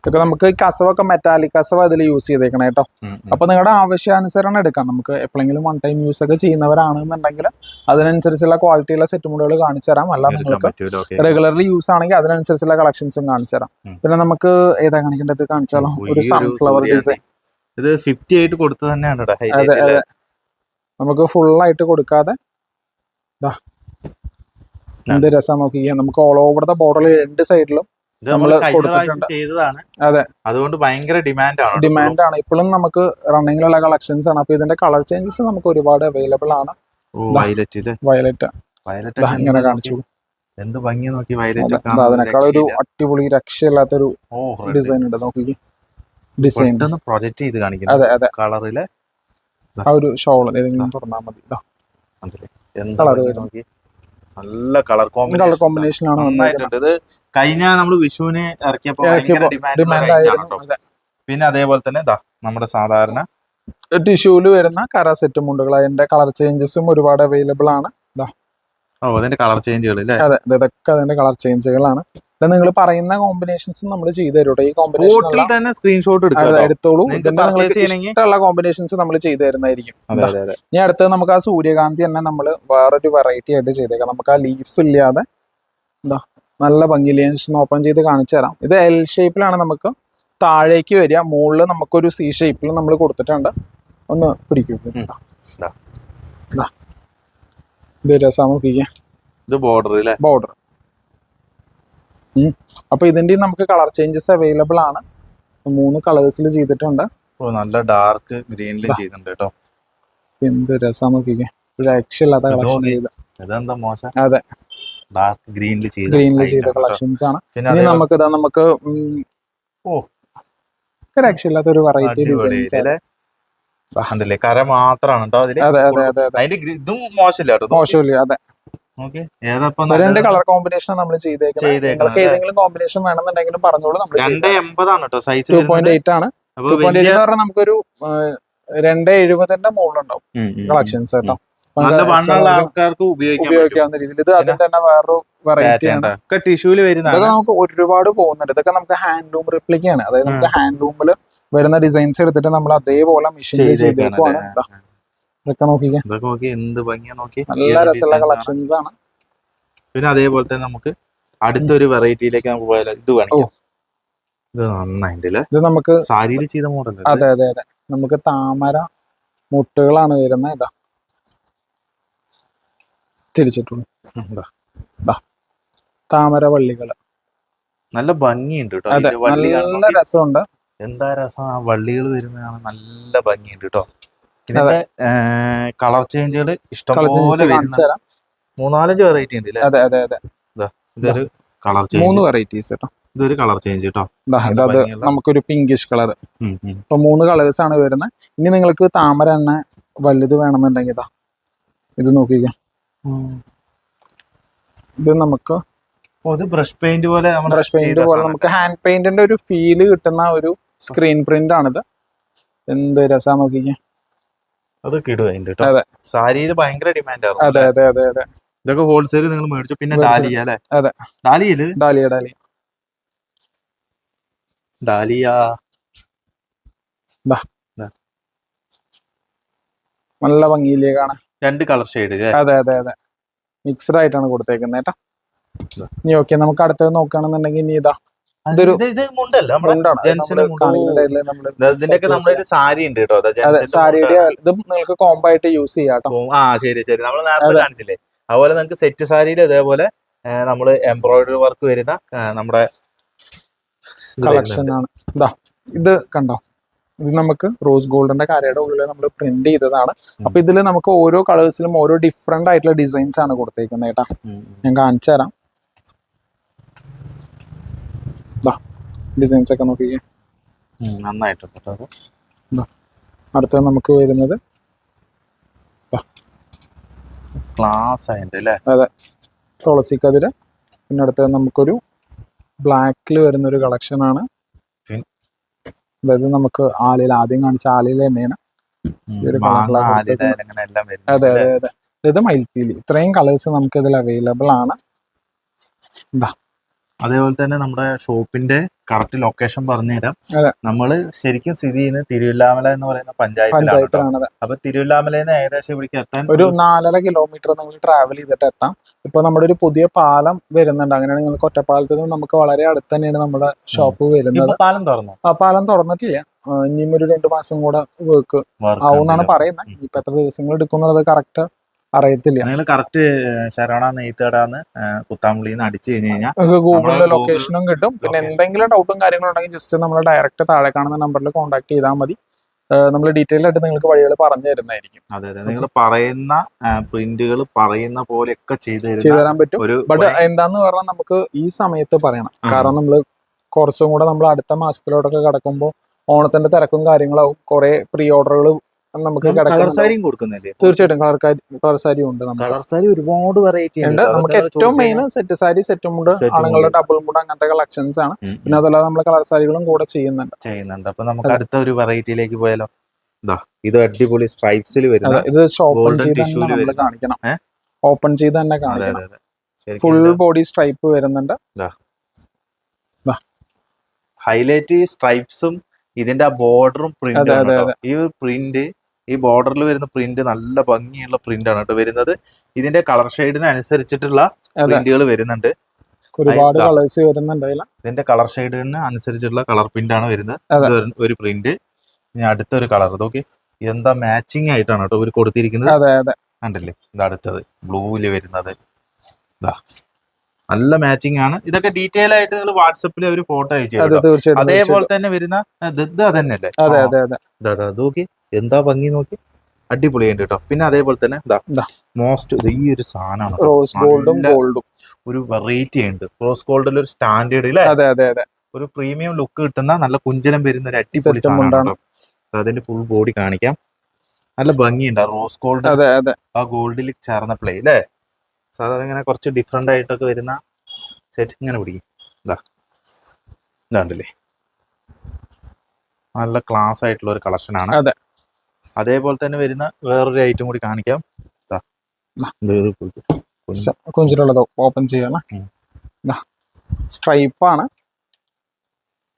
Speaker 2: ഇതൊക്കെ നമുക്ക് കസവൊക്കെ മെറ്റാലിക് കസവ് അതിൽ യൂസ് ചെയ്തേക്കണം കേട്ടോ അപ്പൊ നിങ്ങളുടെ ആവശ്യാനുസരണം എടുക്കാം. നമുക്ക് എപ്പോഴെങ്കിലും വൺ ടൈം യൂസ് ഒക്കെ ചെയ്യുന്നവരാണെന്നുണ്ടെങ്കിൽ അതിനനുസരിച്ചുള്ള ക്വാളിറ്റിയുള്ള സെറ്റ് മുണ്ടുകൾ കാണിച്ചു തരാം. അല്ല നിങ്ങൾക്ക് റെഗുലർലി യൂസ് ആണെങ്കിൽ അതിനനുസരിച്ചുള്ള കളക്ഷൻസും കാണിച്ചു തരാം. പിന്നെ നമുക്ക് ഏതാ കാണിക്കേണ്ടത് കാണിച്ചാലോ? ഒരു സൺഫ്ലവർ ഡിസൈൻ
Speaker 1: ഇത് ഫിഫ്റ്റി ആയിട്ട് കൊടുത്തു തന്നെയാണ്
Speaker 2: നമുക്ക് ഫുൾ ആയിട്ട് കൊടുക്കാതെ. എന്ത് രസം നോക്കി. നമുക്ക് ഓൾ ഓവർ ദ ബോർഡർ രണ്ട് സൈഡിലും
Speaker 1: നമ്മൾ. ചെയ്തതാണ്.
Speaker 2: അതെ.
Speaker 1: അതുകൊണ്ട് ഭയങ്കര ഡിമാൻഡ് ആണ്
Speaker 2: ഡിമാൻഡ് ആണ്. ഇപ്പോഴും നമുക്ക് റണ്ണിങ്ങിലുള്ള കളക്ഷൻസ് ആണ്. അപ്പൊ ഇതിന്റെ കളർ ചേഞ്ചസ് നമുക്ക് ഒരുപാട് അവൈലബിൾ ആണ്.
Speaker 1: വയലറ്റ്
Speaker 2: വയലറ്റ്
Speaker 1: വയലറ്റ്
Speaker 2: ഇങ്ങനെ കാണിച്ചു.
Speaker 1: എന്ത് ഭംഗി നോക്കി വയലറ്റ്
Speaker 2: അതെ, അതിനേക്കാൾ ഒരു അടിപൊളി രക്ഷയില്ലാത്തൊരു ഡിസൈൻ ഉണ്ട്. നോക്കി ഡിസൈൻ
Speaker 1: പ്രൊജക്റ്റ് ചെയ്ത് കാണിക്കുന്നത് കളറിൽ
Speaker 2: ആ ഒരു ഷോൾ ഏതെങ്കിലും തുറന്നാൽ മതി.
Speaker 1: എന്താ നല്ല കളർ
Speaker 2: കളർ
Speaker 1: കോമ്പിനേഷൻ
Speaker 2: ആണ്.
Speaker 1: നന്നായിട്ടുണ്ട്. ഇത് കഴിഞ്ഞ നമ്മൾ വിഷുവിന് ഇറക്കിയപ്പോ ഭയങ്കര ഡിമാൻഡ്
Speaker 2: ഡിമാൻഡ് ആയിരുന്നു.
Speaker 1: പിന്നെ അതേപോലെ തന്നെ ദാ നമ്മുടെ സാധാരണ
Speaker 2: ടിഷ്യൂൽ വരുന്ന കര സെറ്റ് മുണ്ടുകൾ. അതിന്റെ കളർ ചേഞ്ചസും ഒരുപാട് അവൈലബിൾ ആണ്.
Speaker 1: ഓ അതിന്റെ കളർ ചേഞ്ചുകൾ
Speaker 2: അതെ ഇത് ഇതൊക്കെ അതിന്റെ കളർ ചേഞ്ചുകളാണ് നിങ്ങൾ പറയുന്ന കോമ്പിനേഷൻസ് നമ്മൾ ചെയ്തു തരൂട്ടോ. ഈ കോമ്പിനേഷൻ
Speaker 1: തന്നെ സ്ക്രീൻഷോട്ട്
Speaker 2: എടുത്തോളൂ. ഇഷ്ടമുള്ള കോമ്പിനേഷൻസ് നമ്മൾ ചെയ്തു തരുന്നതായിരിക്കും. ഇനി അടുത്തത് നമുക്ക് ആ സൂര്യകാന്തി തന്നെ നമ്മൾ വേറൊരു വെറൈറ്റി ആയിട്ട് ചെയ്തേക്കാം. നമുക്ക് ആ ലീഫ് ഇല്ലാതെ എന്താ നല്ല ഭംഗിയിൽ ഞാൻ ഓപ്പൺ ചെയ്ത് കാണിച്ചു തരാം. ഇത് എൽ ഷേപ്പിലാണ് നമുക്ക് താഴേക്ക് വരിക. മുകളിൽ നമുക്കൊരു സി ഷേപ്പിൽ നമ്മൾ കൊടുത്തിട്ടുണ്ട്. ഒന്ന് പിടിക്കും. ഇത് രസം നോക്കിക്കേ.
Speaker 1: ഇത് ബോർഡർ അല്ലേ
Speaker 2: ബോർഡർ അപ്പൊ ഇതിന്റെ നമുക്ക് കളർ ചേഞ്ചസ് അവൈലബിൾ ആണ്. മൂന്ന് കളേഴ്സിൽ ചെയ്തിട്ടുണ്ട്.
Speaker 1: നല്ല ഡാർക്ക് ഗ്രീനിലും ചെയ്തിട്ടുണ്ട് കേട്ടോ.
Speaker 2: എന്ത് രസം നോക്കിക്കേ. ഒരു രക്ഷയില്ലാത്ത
Speaker 1: ഇത്
Speaker 2: കളക്ഷൻ
Speaker 1: നോക്കി.
Speaker 2: ചെയ്ത.
Speaker 1: ഇതെന്താ മോശം?
Speaker 2: അതെ.
Speaker 1: ഡാർക്ക് ഗ്രീനിൽ ചെയ്ത
Speaker 2: ഗ്രീനിൽ ചെയ്ത. കളക്ഷൻസ് ആണ്.
Speaker 1: പിന്നെ
Speaker 2: നമുക്ക് ഇതാ നമുക്ക്
Speaker 1: ഓ.
Speaker 2: രക്ഷയില്ലാത്ത ഒരു വെറൈറ്റി ഡിസൈൻസ്
Speaker 1: കണ്ടില്ലേ കര മാത്രമാണ് കേട്ടോ അതിൽ.
Speaker 2: അതെ അതെ അതെ അതെ.
Speaker 1: അതിന്റെ ഇതും മോശമില്ല കേട്ടോ
Speaker 2: മോശമില്ല അതെ. രണ്ട് കളർ കോമ്പിനേഷൻ നമ്മൾ ചെയ്തേക്കുന്നത് ഏതെങ്കിലും കോമ്പിനേഷൻ വേണമെന്നുണ്ടെങ്കിലും പറഞ്ഞോളൂ നമ്മൾ
Speaker 1: രണ്ട് എൺപതാണ് കേട്ടോ സൈസ്
Speaker 2: ടു പോയിന്റ് എയ്റ്റ് ആണ്.
Speaker 1: അപ്പൊ
Speaker 2: ടു പോയിന്റ് എയ്റ്റ് എന്ന് പറഞ്ഞാൽ നമുക്കൊരു രണ്ട് എഴുപതിന്റെ മുകളിലുണ്ടാവും. കളക്ഷൻസ് കേട്ടോ.
Speaker 1: നല്ല വണ്ണുള്ള ആൾക്കാർക്ക്
Speaker 2: ഉപയോഗിക്കാവുന്ന രീതിയിൽ. ഇത് അതിന്റെ തന്നെ വേറൊരു വെറൈറ്റി ആണ്. ഇതൊക്കെ നമുക്ക് ഒരുപാട് പോകുന്നുണ്ട്. ഇതൊക്കെ നമുക്ക് ഹാൻഡ് ഹാൻഡ്ലൂം റിപ്ലിക്കാണ് അതായത് നമുക്ക് ഹാൻഡ്ലൂമിൽ വരുന്ന ഡിസൈൻസ് എടുത്തിട്ട് നമ്മൾ അതേപോലെ
Speaker 1: മെഷീൻ
Speaker 2: ചെയ്തേക്കുവാണ്.
Speaker 1: അല്ലേ?
Speaker 2: ഇതാ. ഇതൊക്കെ നോക്കിക്കേ.
Speaker 1: നോക്കി എന്ത് ഭംഗിയാ നോക്കി.
Speaker 2: നല്ല രസമുള്ള കളക്ഷൻസ് ആണ്.
Speaker 1: പിന്നെ അതേപോലെ തന്നെ നമുക്ക് അടുത്തൊരു വെറൈറ്റിയിലേക്ക് നമുക്ക് പോയാലോ ഇത് വേണമെങ്കിൽ ഇത്
Speaker 2: ഇത് നമുക്ക്
Speaker 1: സാരിയിൽ ചെയ്ത മോഡൽ
Speaker 2: അതെ അതെ അതെ. നമുക്ക് താമര മുട്ടുകളാണ് വരുന്നത്. ഇതാ. തിരിച്ചിട്ടുള്ളൂ താമര വള്ളികൾ.
Speaker 1: നല്ല ഭംഗിയുണ്ട് കേട്ടോ
Speaker 2: നല്ല രസമുണ്ട്.
Speaker 1: എന്താ രസം? ആ വള്ളികൾ വരുന്നതാണ് നല്ല ഭംഗിയുണ്ട് കേട്ടോ ഇതിന്റെ കളർ ചേഞ്ചുകൾ ഇഷ്ടംപോലെ മൂന്നാലഞ്ച് വെറൈറ്റി ഉണ്ട്
Speaker 2: അതെ അതെ അതെ.
Speaker 1: ഇതൊരു കളർ
Speaker 2: മൂന്ന്
Speaker 1: ചേഞ്ച്.
Speaker 2: വെറൈറ്റീസ് കേട്ടോ
Speaker 1: ഇതൊരു കളർ ചേഞ്ച് കേട്ടോ
Speaker 2: നമുക്കൊരു പിങ്കിഷ് കളർ. ഇപ്പൊ മൂന്ന് കളേഴ്സ് ആണ് വരുന്നത്. ഇനി നിങ്ങൾക്ക് താമര തന്നെ വലുത് വേണമെന്നുണ്ടെങ്കിൽ ഇതാ ഇത് നോക്കിക്കാം. ഇത് നമുക്ക്
Speaker 1: ബ്രഷ് പെയിന്റ് പോലെ
Speaker 2: ബ്രഷ് പെയിന്റ് പോലെ നമുക്ക് ഹാൻഡ് പെയിന്റിന്റെ ഒരു ഫീൽ കിട്ടുന്ന ഒരു സ്ക്രീൻ പ്രിന്റ് ആണിത് എന്ത് രസാ നോക്കിക്കാം.
Speaker 1: അത് കിടുവായിട്ടുണ്ട് കേട്ടോ
Speaker 2: അതെ.
Speaker 1: സാരിയിൽ ഭയങ്കര ഡിമാൻഡ്
Speaker 2: അതെ അതെ അതെ അതെ.
Speaker 1: ഇതൊക്കെ ഹോൾസെയിൽ നിങ്ങൾ മേടിച്ചു. പിന്നെ
Speaker 2: മേടിച്ചു.
Speaker 1: ഡാലിയ അല്ലെ?
Speaker 2: അതെ.
Speaker 1: ഡാലിയൽ
Speaker 2: ഡാലിയ ഡാലിയ.
Speaker 1: ഡാലിയ.
Speaker 2: നല്ല ഭംഗിയിലേ കാണാൻ.
Speaker 1: രണ്ട് കളർ ഷെയ്ഡ് അല്ലേ
Speaker 2: അതെ അതെ അതെ. മിക്സഡ് ആയിട്ടാണ് കൊടുത്തേക്കുന്നത് കേട്ടോ. ഇനി ഓക്കെ നമുക്ക് അടുത്തത് നോക്കുകയാണെന്നുണ്ടെങ്കിൽ ഇനി ഇതാ. ഇതൊരു-
Speaker 1: ഇത് ഇത് മുണ്ടല്ല നമ്മുടെ
Speaker 2: മുണ്ടാണ്.
Speaker 1: ജെൻസിന് മുണ്ട്. ഇതിന്റെ ഒക്കെ നമ്മുടെ ഒരു സാരി ഉണ്ട് കേട്ടോ
Speaker 2: സാരിയുടെ ഇത് നിങ്ങൾക്ക് യൂസ്
Speaker 1: ആ ശരി ശരി. നമ്മൾ നേരത്തെ കാണിച്ചില്ലേ? അതുപോലെ നമുക്ക് സെറ്റ് സാരിയിൽ ഇതേപോലെ നമ്മൾ എംബ്രോയിഡറി വർക്ക് വരുന്ന നമ്മുടെ
Speaker 2: കളക്ഷൻ ആണ്. ഇതാ ഇത് കണ്ടോ? ഇത് നമുക്ക് റോസ് ഗോൾഡിന്റെ കരയുടെ ഉള്ളിൽ നമ്മൾ പ്രിന്റ് ചെയ്തതാണ്. അപ്പൊ ഇതിൽ നമുക്ക് ഓരോ കളേഴ്സിലും ഓരോ ഡിഫറെന്റ് ആയിട്ടുള്ള ഡിസൈൻസ് ആണ് കൊടുത്തേക്കുന്നത് കേട്ടോ. ഞാൻ കാണിച്ചു തരാം ഡിസൈൻസ് ഒക്കെ നോക്കിക്കേ.
Speaker 1: നന്നായിട്ട്
Speaker 2: അടുത്തത് നമുക്ക് വരുന്നത്
Speaker 1: ക്ലാസ് അതെ
Speaker 2: തുളസി കതിര്. പിന്നെ അടുത്തത് നമുക്കൊരു ബ്ലാക്കിൽ വരുന്ന ഒരു കളക്ഷൻ ആണ് അതായത് നമുക്ക് ആലയിൽ ആദ്യം കാണിച്ച ആലയിൽ തന്നെയാണ് അതെ അതെ അതെ. ഇത് മയിൽപ്പീലി ഇത്രയും കളേഴ്സ് നമുക്ക് ഇതിൽ അവൈലബിൾ ആണ്
Speaker 1: അതേപോലെ തന്നെ നമ്മുടെ ഷോപ്പിന്റെ കറക്റ്റ് ലൊക്കേഷൻ പറഞ്ഞുതരാം.
Speaker 2: തരാം
Speaker 1: നമ്മൾ ശരിക്കും സ്ഥിതി ചെയ്യുന്നത് തിരുവില്ലാമല എന്ന് പറയുന്ന പഞ്ചായത്തിലാണ് അപ്പൊ തിരുവില്ലാമലയിൽ നിന്ന് ഏകദേശം ഇവിടേക്ക് എത്താൻ
Speaker 2: ഒരു നാലര കിലോമീറ്റർ നിങ്ങൾ ട്രാവൽ ചെയ്തിട്ട് എത്താം. ഇപ്പൊ നമ്മുടെ ഒരു പുതിയ പാലം വരുന്നുണ്ട്. അങ്ങനെയാണെങ്കിൽ നിങ്ങൾക്ക് ഒറ്റപ്പാലത്ത് നിന്ന് നമുക്ക് വളരെ അടുത്ത് തന്നെയാണ് നമ്മുടെ ഷോപ്പ് വരുന്നത്.
Speaker 1: പാലം തുറന്നു?
Speaker 2: ആ പാലം തുറന്നിട്ടില്ല. ഇനിയും ഒരു രണ്ടു മാസം കൂടെ വർക്ക് ആവും
Speaker 1: എന്നാണ്
Speaker 2: പറയുന്നത്. ഇപ്പൊ എത്ര ദിവസങ്ങൾ എടുക്കുന്നത് കറക്റ്റ് അറിയത്തില്ല.
Speaker 1: നിങ്ങൾ കറക്റ്റ് ശരവണ നെയ്ത്തേടാന്ന് കുത്താമ്പുള്ളിന്ന് അടിച്ചു കഴിഞ്ഞു കഴിഞ്ഞാൽ ഗൂഗിളിലെ
Speaker 2: ലൊക്കേഷനും കിട്ടും. പിന്നെ എന്തെങ്കിലും ഡൗട്ടും കാര്യങ്ങളും ഉണ്ടെങ്കിൽ ജസ്റ്റ് നമ്മൾ ഡയറക്റ്റ് താഴെ കാണുന്ന നമ്പറിൽ കോൺടാക്ട് ചെയ്താൽ മതി. നമ്മൾ ഡീറ്റെയിൽ ആയിട്ട് നിങ്ങൾക്ക് വഴികൾ പറഞ്ഞു തരുന്നതായിരിക്കും.
Speaker 1: അതെ അതെ. നിങ്ങൾ പറയുന്ന പ്രിന്റുകൾ പറയുന്ന പോലെയൊക്കെ ചെയ്തു
Speaker 2: തരാൻ പറ്റും. ബട്ട് എന്താന്ന് പറഞ്ഞാൽ നമുക്ക് ഈ സമയത്ത് പറയണം. കാരണം നമ്മൾ കുറച്ചും കൂടെ നമ്മൾ അടുത്ത മാസത്തിലോട്ടൊക്കെ കടക്കുമ്പോൾ ഓണത്തിന്റെ തിരക്കും കാര്യങ്ങളാവും. കുറെ പ്രീ ഓർഡറുകൾ നമുക്ക്
Speaker 1: കളർ സാരിയും കൊടുക്കുന്നില്ലേ
Speaker 2: തീർച്ചയായിട്ടും കളർ കളർ സാരി ഉണ്ട്
Speaker 1: കളർ സാരി ഒരുപാട് വെറൈറ്റി
Speaker 2: ഉണ്ട്. നമുക്ക് ഏറ്റവും മെയിൻ സെറ്റ് സാരി സെറ്റ് മുണ്ട് ആണുങ്ങളുടെ ഡബിൾ മുണ്ട് അങ്ങനത്തെ കളക്ഷൻസ് ആണ്. പിന്നെ അതല്ലാതെ നമ്മൾ കളർ സാരികളും കൂടെ ചെയ്യുന്നുണ്ട്.
Speaker 1: ചെയ്യുന്നുണ്ട്. അപ്പൊ നമുക്ക് അടുത്ത ഒരു വെറൈറ്റിയിലേക്ക് പോയാലോ? ഇതാ അടിപൊളി സ്ട്രൈപ്സിൽ വരുന്ന
Speaker 2: അതെ ഇത് ഓപ്പൺ ചെയ്ത് കാണിക്കണം. ഓപ്പൺ ചെയ്ത് തന്നെ കാണിക്കണം. ഫുൾ ബോഡി സ്ട്രൈപ്പ് വരുന്നുണ്ട്.
Speaker 1: ഹൈലൈറ്റ് സ്ട്രൈപ്സും ഇതിന്റെ ആ ബോർഡറും പ്രിന്റ്. ഈ ഒരു പ്രിന്റ് ഈ ബോർഡറിൽ വരുന്ന പ്രിന്റ് നല്ല ഭംഗിയുള്ള പ്രിന്റ് ആണ് കേട്ടോ വരുന്നത്. ഇതിന്റെ കളർ ഷെയ്ഡിന് അനുസരിച്ചിട്ടുള്ള പ്രിന്റുകൾ വരുന്നുണ്ട്.
Speaker 2: ഒരുപാട് കളേഴ്സ് വരുന്നുണ്ട്
Speaker 1: ഇതിന്റെ കളർ ഷെയ്ഡിന് അനുസരിച്ചുള്ള കളർ പ്രിന്റ് ആണ് വരുന്നത്. ഒരു- പ്രിന്റ് ഇനി അടുത്തൊരു കളർ ഇതൊക്കെ ഇതെന്താ മാച്ചിങ് ആയിട്ടാണ് കേട്ടോ ഇവർ കൊടുത്തിരിക്കുന്നത്. കണ്ടില്ലേ? ഇത് അടുത്തത്. ബ്ലൂവിൽ വരുന്നത്. ഇതാ. നല്ല മാച്ചിങ് ആണ്. ഇതൊക്കെ ഡീറ്റെയിൽ ആയിട്ട് നിങ്ങൾ വാട്സപ്പിൽ ഒരു ഫോട്ടോ അയച്ചു അതേപോലെ തന്നെ വരുന്ന ആ, തന്നെ അല്ലേ അതന്നെയല്ലേ?
Speaker 2: അതെ
Speaker 1: ആ,
Speaker 2: അതെ അതെ.
Speaker 1: ഇതാ ഇതാ, ഇത് നോക്കി എന്താ ഭംഗി നോക്കി? അടിപൊളിയുണ്ട് കേട്ടോ. പിന്നെ അതേപോലെ തന്നെ എന്താ
Speaker 2: മോസ്റ്റ്
Speaker 1: മോസ്റ്റ് ഈ ഒരു സാധനമാണ്
Speaker 2: റോസ് ഗോൾഡും ഗോൾഡും
Speaker 1: ഒരു വെറൈറ്റി ഉണ്ട് റോസ് ഗോൾഡിൽ ഒരു സ്റ്റാൻഡേർഡ് ഇല്ലേ?
Speaker 2: അതെ അതെ അതെ.
Speaker 1: ഒരു പ്രീമിയം ലുക്ക് കിട്ടുന്ന നല്ല കുഞ്ചലം വരുന്ന ഒരു അടിപൊളി സാധനമാണ് അതിന്റെ ഫുൾ ബോഡി കാണിക്കാം. നല്ല ഭംഗിയുണ്ട് ആ റോസ് ഗോൾഡ്
Speaker 2: അതെ അതെ.
Speaker 1: ആ ഗോൾഡിൽ ചേർന്ന പ്ലേ അല്ലേ സാധാരണ ഇങ്ങനെ കുറച്ച് ഡിഫറെന്റ് ആയിട്ടൊക്കെ വരുന്ന സെറ്റ് ഇങ്ങനെ പിടിക്കും. ഇതാ ഇതാണ്ടല്ലേ? നല്ല ക്ലാസ് ആയിട്ടുള്ള ഒരു കളക്ഷൻ ആണ്.
Speaker 2: അതെ.
Speaker 1: അതേപോലെ തന്നെ വരുന്ന വേറൊരു ഐറ്റം കൂടി കാണിക്കാം.
Speaker 2: കുഞ്ചിലുള്ളത് ഓപ്പൺ ചെയ്യണം.
Speaker 1: സ്ട്രൈപ്പാണ്
Speaker 2: സ്ട്രൈപ്പ് ആണ്.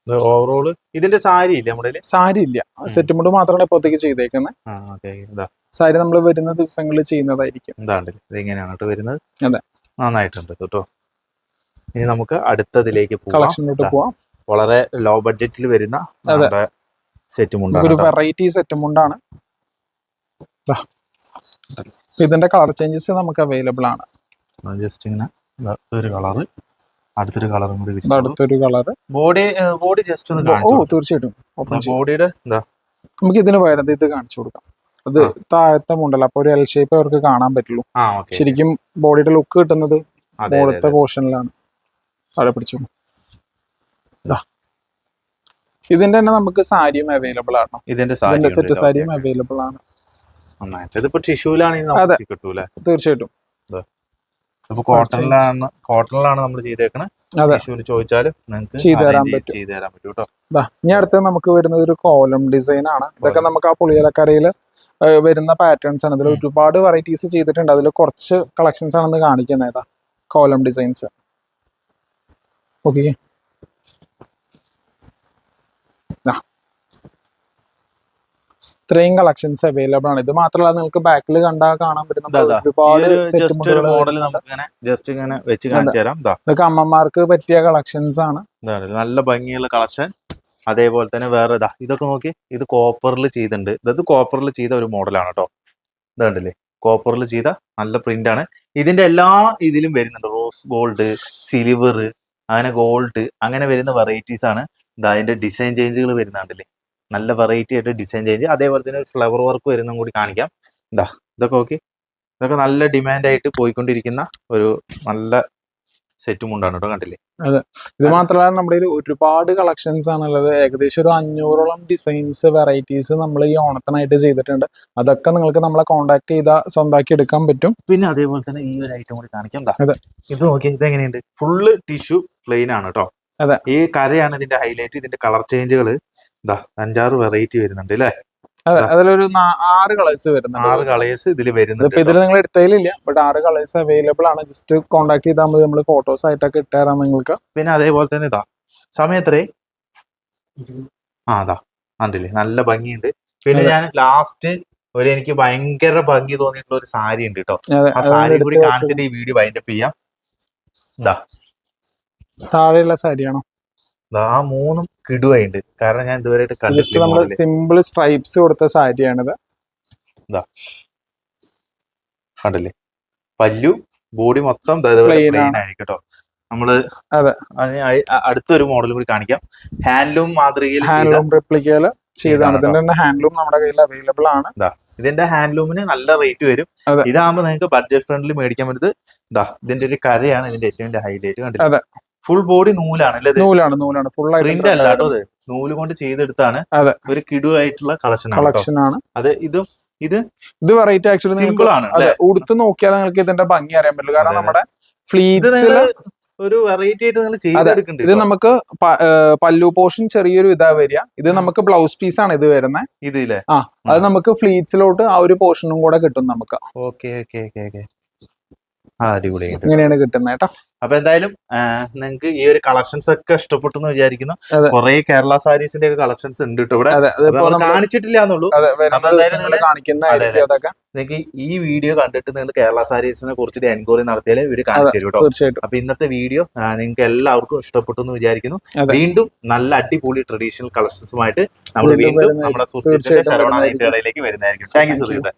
Speaker 1: ഇത് ഓവറോൾ ഇതിന്റെ സാരി ഇല്ല നമ്മുടെ?
Speaker 2: സാരി ഇല്ല. സെറ്റ് മുണ്ട് മാത്രമാണ് ഇപ്പോഴത്തേക്ക് ചെയ്തേക്കുന്നത് സാരി നമ്മൾ വരുന്ന ദിവസങ്ങളിൽ ചെയ്യുന്നതായിരിക്കും.
Speaker 1: എന്താണ്ട് ഇത് ഇങ്ങനെയാണ് കേട്ടോ വരുന്നത്.
Speaker 2: അതെ.
Speaker 1: നന്നായിട്ടുണ്ട് കേട്ടോ. ഇനി നമുക്ക് അടുത്തതിലേക്ക്
Speaker 2: കളക്ഷനിലോട്ട്. പോവാം.
Speaker 1: വളരെ ലോ ബഡ്ജറ്റിൽ വരുന്ന സെറ്റ് മുണ്ട്
Speaker 2: നമുക്കൊരു വെറൈറ്റി സെറ്റ് മുണ്ടാണ്. ഇതിന്റെ കളർ ചേഞ്ചസ് നമുക്ക് അവൈലബിൾ ആണ്.
Speaker 1: ജസ്റ്റ് ഇങ്ങനെ ഒരു കളറ് അടുത്തൊരു കളറും കൂടി
Speaker 2: അടുത്തൊരു കളർ
Speaker 1: ബോഡി ബോഡി ജസ്റ്റ് ഒന്ന്
Speaker 2: ഓ തീർച്ചയായിട്ടും.
Speaker 1: ബോഡിയുടെ എന്താ
Speaker 2: നമുക്ക് ഇതിന് പകരം ഇത് കാണിച്ചു കൊടുക്കാം. അത് താഴത്തെ മുണ്ടല്ല അപ്പൊ ഒരു എൽ ഷേപ്പ് അവർക്ക് കാണാൻ പറ്റുള്ളൂ. ശരിക്കും ബോഡിയുടെ ലുക്ക് കിട്ടുന്നത് മുകളത്തെ പോർഷനിലാണ് താഴെ പിടിച്ചു. ഇതിന്റെ തന്നെ നമുക്ക് സാരിയും അവൈലബിൾ ആണ്.
Speaker 1: ഇതിന്റെ
Speaker 2: സെറ്റ്. സാരിയും. അവൈലബിൾ ആണ്.
Speaker 1: നന്നായിട്ട് ഇതിപ്പോ ടിഷ്യൂലാണെങ്കിൽ
Speaker 2: അതെ.
Speaker 1: നമുക്ക് കിട്ടൂല?
Speaker 2: തീർച്ചയായിട്ടും.
Speaker 1: ഇപ്പൊ കോട്ടണിലാണ് കോട്ടണിലാണ് നമ്മൾ ചെയ്തേക്കണത് ടിഷ്യൂൽ നിങ്ങൾക്ക്
Speaker 2: പറ്റും.
Speaker 1: പറ്റും കേട്ടോ.
Speaker 2: ഇനി അടുത്ത് നമുക്ക് വരുന്നത് ഒരു കോലം ഡിസൈൻ ആണ്. ഇതൊക്കെ. നമുക്ക് ആ പുളിയലക്കരയിൽ വരുന്ന പാറ്റേൺസ് ആണ്. ഇതിൽ ഒരുപാട് വെറൈറ്റീസ് ചെയ്തിട്ടുണ്ട്. അതിൽ കുറച്ച് കളക്ഷൻസ് ആണെന്ന് കാണിക്കുന്നത് കോലം ഡിസൈൻസ്. ഓക്കെ. ഇത്രയും കളക്ഷൻസ് അവൈലബിൾ ആണ്. ഇത് മാത്രമല്ല നിങ്ങൾക്ക് ബാക്കിൽ കണ്ടാൽ കാണാൻ പറ്റുന്ന ഒരുപാട്
Speaker 1: മോഡൽ നമുക്ക് ഇങ്ങനെ ജസ്റ്റ് ഇങ്ങനെ വെച്ച് കാണിച്ചു തരാം. ഇതാ.
Speaker 2: ഇതൊക്കെ അമ്മമാർക്ക് പറ്റിയ കളക്ഷൻസ് ആണ്.
Speaker 1: നല്ല ഭംഗിയുള്ള കളക്ഷൻ. അതേപോലെ തന്നെ വേറെ ഇതാ ഇതൊക്കെ നോക്കി. ഇത് കോപ്പറിൽ ചെയ്തിട്ടുണ്ട്. ഇത് കോപ്പറിൽ ചെയ്ത ഒരു മോഡലാണ് കേട്ടോ ഇതുണ്ടല്ലേ കോപ്പറിൽ ചെയ്ത നല്ല പ്രിന്റ് ആണ്. ഇതിന്റെ എല്ലാ ഇതിലും വരുന്നുണ്ട്. റോസ് ഗോൾഡ് സിൽവർ അങ്ങനെ ഗോൾഡ് അങ്ങനെ വരുന്ന വെറൈറ്റീസ് ആണ്. ഇതാ അതിന്റെ ഡിസൈൻ ചേഞ്ചുകൾ വരുന്നുണ്ടല്ലേ നല്ല വെറൈറ്റി ആയിട്ട് ഡിസൈൻ ചേഞ്ച് അതേപോലെ തന്നെ ഫ്ലവർ വർക്ക് വരുന്നതും കൂടി കാണിക്കാം. എന്താ ഇതൊക്കെ ഓക്കെ ഇതൊക്കെ നല്ല ഡിമാൻഡ് ആയിട്ട് പോയിക്കൊണ്ടിരിക്കുന്ന ഒരു നല്ല സെറ്റും ഉണ്ടാണ് കേട്ടോ കണ്ടില്ലേ?
Speaker 2: ഇത് മാത്രമല്ല നമ്മുടെ കയ്യിൽ ഒരുപാട് കളക്ഷൻസ് ആണുള്ളത്. ഏകദേശം ഒരു അഞ്ഞൂറോളം ഡിസൈൻസ് വെറൈറ്റീസ് നമ്മൾ ഈ ഓണത്തിനായിട്ട് ചെയ്തിട്ടുണ്ട്. അതൊക്കെ നിങ്ങൾക്ക് നമ്മളെ കോൺടാക്ട് ചെയ്താൽ സ്വന്തമാക്കി എടുക്കാൻ പറ്റും.
Speaker 1: പിന്നെ അതേപോലെ തന്നെ ഈ ഒരു ഐറ്റം കൂടി കാണിക്കാം.
Speaker 2: അതെ.
Speaker 1: ഇത് നോക്കി ഇത് എങ്ങനെയുണ്ട്? ഫുള്ള് ടിഷ്യൂ പ്ലെയിൻ ആണ് കേട്ടോ.
Speaker 2: അതെ.
Speaker 1: ഈ കരയാണ് ഇതിന്റെ ഹൈലൈറ്റ് ഇതിന്റെ കളർ ചേഞ്ചുകൾ ഇതാ അഞ്ചാറ് വെറൈറ്റി വരുന്നുണ്ട് അല്ലേ
Speaker 2: അതെ അതിലൊരു ആറ് കളേഴ്സ് വരുന്നുണ്ട്.
Speaker 1: ആറ് കളേഴ്സ് ഇതിൽ വരുന്നുണ്ട്
Speaker 2: ഇതിൽ നിങ്ങൾ എടുത്തതിലില്ല ബട്ട് ആറ് കളേഴ്സ് അവൈലബിൾ ആണ്. ജസ്റ്റ് കോൺടാക്ട് ചെയ്താൽ മതി നമ്മൾ ഫോട്ടോസ് ആയിട്ടൊക്കെ ഇട്ടുതരാം നിങ്ങൾക്ക്.
Speaker 1: പിന്നെ അതേപോലെ തന്നെ ഇതാ സമയത്രേ ആ അതാ കണ്ടില്ലേ? നല്ല ഭംഗിയുണ്ട്. പിന്നെ ഞാൻ ലാസ്റ്റ് ഒരു എനിക്ക് ഭയങ്കര ഭംഗി തോന്നിയിട്ടുള്ള ഒരു സാരി ഉണ്ട് കേട്ടോ. ആ സാരി കൂടി കാണിച്ചിട്ട് ഈ വീഡിയോ വൈൻഡപ്പ് ചെയ്യാം. ഇതാ
Speaker 2: താഴെയുള്ള സാരിയാണോ?
Speaker 1: ആ മൂന്നും കിടുവായിണ്ട് കാരണം ഞാൻ ഇതുവരെയായിട്ട്
Speaker 2: ജസ്റ്റ്
Speaker 1: കണ്ടിട്ടില്ല
Speaker 2: സിമ്പിൾ സ്ട്രൈപ്സ് കൊടുത്ത സാരിയാണിത്.
Speaker 1: കണ്ടില്ലേ? പല്ലു ബോഡി മൊത്തം പ്ലെയിൻ
Speaker 2: ആണ്.
Speaker 1: ആയിരിക്കും കേട്ടോ നമ്മൾ അടുത്തൊരു മോഡൽ കൂടി കാണിക്കാം. ഹാൻഡ്ലൂം മാതൃകയിൽ
Speaker 2: ഹാൻഡ്ലൂം റിപ്ലിക്കയിൽ ചെയ്താണ്. ഇതിന്റെ തന്നെ ഹാൻഡ്ലൂം നമ്മുടെ കയ്യിൽ അവൈലബിൾ ആണ്.
Speaker 1: ഇതിന്റെ ഹാൻഡ്ലൂമിന് നല്ല റേറ്റ് വരും.
Speaker 2: ഇതാകുമ്പോ
Speaker 1: ഇതാകുമ്പോൾ നിങ്ങൾക്ക് ബഡ്ജറ്റ് ഫ്രണ്ട്ലി മേടിക്കാൻ പറ്റുന്നത് ഇതാ ഇതിന്റെ ഒരു കരയാണ് ഇതിന്റെ ഏറ്റവും ഹൈലൈറ്റ്
Speaker 2: അതെ.
Speaker 1: ഫുൾ ബോഡി നൂലാണ് അല്ലേ
Speaker 2: നൂലാണ് നൂലാണ്. ഫുൾ
Speaker 1: പ്രിന്റ് അല്ല കേട്ടോ അത് നൂൽ കൊണ്ട് ചെയ്തെടുത്താണ്
Speaker 2: അതെ.
Speaker 1: ഒരു കിടുവായിട്ടുള്ള കളക്ഷൻ
Speaker 2: കളക്ഷൻ ആണ്.
Speaker 1: അത് ഇതും
Speaker 2: ഇത് ഇത് വെറൈറ്റി ആക്ച്വലി
Speaker 1: സിമ്പിൾ ആണ്
Speaker 2: ഉടുത്ത് നോക്കിയാൽ നിങ്ങൾക്ക് ഇതിന്റെ ഭംഗി അറിയാൻ പറ്റില്ല കാരണം. നമ്മുടെ ഫ്ലീറ്റ്സിൽ
Speaker 1: ഒരു വെറൈറ്റി ആയിട്ട് നിങ്ങൾ ചെയ്തെടുക്കുന്നുണ്ട്
Speaker 2: ഇത് നമുക്ക് പല്ലു പോർഷൻ ചെറിയൊരു ഇതാ വരിക. ഇത് നമുക്ക് ബ്ലൗസ് പീസ് ആണ് ഇത് വരുന്നത്
Speaker 1: ഇതില്ലേ ആ
Speaker 2: അത് നമുക്ക് ഫ്ലീറ്റ്സിലോട്ട് ആ ഒരു പോർഷനും കൂടെ കിട്ടും നമുക്ക്.
Speaker 1: ഓക്കെ ഓക്കെ ഓക്കെ ഓക്കെ
Speaker 2: ഇങ്ങനെയാണ് കിട്ടുന്നത് കേട്ടോ.
Speaker 1: അപ്പൊ എന്തായാലും നിങ്ങൾക്ക് ഈ ഒരു കളക്ഷൻസ് ഒക്കെ ഇഷ്ടപ്പെട്ടു എന്ന് വിചാരിക്കുന്നു കൊറേ കേരള സാരീസിന്റെ ഒക്കെ കളക്ഷൻസ് ഉണ്ട് കേട്ടോ ഇവിടെ. കാണിച്ചിട്ടില്ല എന്നുള്ളൂ. നിങ്ങൾക്ക് ഈ വീഡിയോ കണ്ടിട്ട് നിങ്ങൾ കേരള സാരീസിനെ കുറിച്ചിട്ട് എൻക്വയറി നടത്തിയാലേ ഇവർ കാണിച്ചു തരും കേട്ടോ. അപ്പൊ ഇന്നത്തെ വീഡിയോ നിങ്ങൾക്ക് എല്ലാവർക്കും ഇഷ്ടപ്പെട്ടു എന്ന് വിചാരിക്കുന്നു വീണ്ടും നല്ല അടിപൊളി ട്രഡീഷണൽ കളക്ഷൻസുമായിട്ട് നമ്മൾ
Speaker 2: വീണ്ടും
Speaker 1: നമ്മുടെ സുഹൃത്തിന്റെ
Speaker 2: തീർച്ചയായിട്ടും
Speaker 1: ശരവണ
Speaker 2: വരുന്നതായിരിക്കും.
Speaker 1: ഇടയിലേക്ക് വരുന്നതായിരിക്കും. താങ്ക് യു സുഹൃത്തെ.